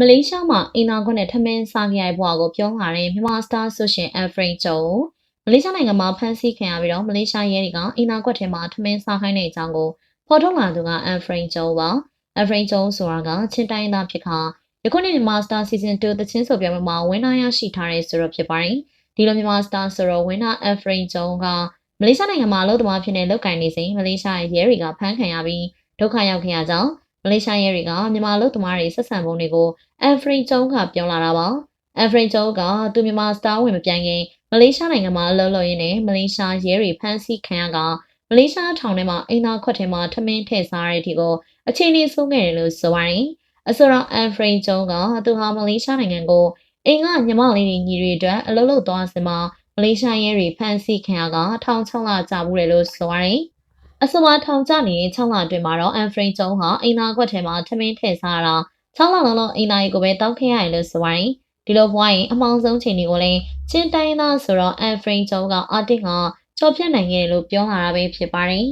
မလေးရှားမှာအင်နာခွက်နဲ့ထမင်းစားကြရတဲ့ဘဝကိုပြောလာတဲ့မြန်မာစတာဆိုရှင်အဖရိန်ကျော်မလေးရှားနိုင်ငံမှာဖမ်းဆီးခံရပြီးတော့မလေးရှားရဲတွေကအင်နာခွက်ထဲမှာထမင်းစားခိုင်းတဲ့အကြောင်းကိုဖော်ထုတ်လာသူကအဖရိန်ကျော်ပါအဖရိန်ကျော်ဆိုတာကချင်းတိုင်းသားဖြစ်ခါယခုနှစ်မြန်မာစတာစီဇန်2သချင်းဆိုပြပွဲမှာဝင်းနာရရှိထားတဲ့ဆိုတော့ဖြစ်ပါတယ်ဒီလိုမြန်မာစတာဆိုတော့ဝင်းနာအဖရိန်ကျော်ကမလေးရှားနိုင်ငံမှာအလုပ်သမားဖြစ်နေလောက်ကင်နေစဉ်မလေးရှားရဲတွေကဖမ်းခံရပြီးဒုက္ခရောက်ခဲ့ရကြောင်း မလေးရှားရဲတွေကမြန်မာအလုပ်သမားတွေဆက်ဆံပုံတွေကိုအဖရိကျုံကပြောလာတာပါအဖရိကျုံကသူမြန်မာစတားဝင်မပြန်ခင်မလေးရှားနိုင်ငံမှာအလုပ်လုပ်ရင်းနဲ့မလေးရှားရဲတွေဖမ်းဆီးခံရကမလေးရှားထောင်ထဲမှာအိမ်သာခွက်ထဲမှာထမင်းထည့်စားရတဲ့အထိကိုအချိန်ကြီးဆုံးခဲ့တယ်လို့ဆိုပါတယ်အဆိုတော့အဖရိကျုံကသူဟာမလေးရှားနိုင်ငံကိုအိမ်ကညီမလေးညီတွေအတွက်အလုပ်လုပ်သွားစမှာမလေးရှားရဲတွေဖမ်းဆီးခံရကထောင်6လကြာမှုတယ်လို့ဆိုပါတယ် အဆိုပါထောင်ကျနေတဲ့6လအတွင်းမှာတော့အန်ဖရင်ကျုံဟာအိမ်သာခွက်ထဲမှာထမင်းထည့်စားတာ6လလုံးလုံးအိမ်သာကြီးကိုပဲတောက်ခဲ့ရတယ်လို့ဆိုပါတယ်ဒီလိုဘွားရင်အမောင်ဆုံးချိန်တွေကိုလည်းချင်းတိုင်းသားဆိုတော့အန်ဖရင်ကျုံကအာတစ်ကကြော်ပြတ်နိုင်ခဲ့တယ်လို့ပြောလာတာပဲဖြစ်ပါတယ်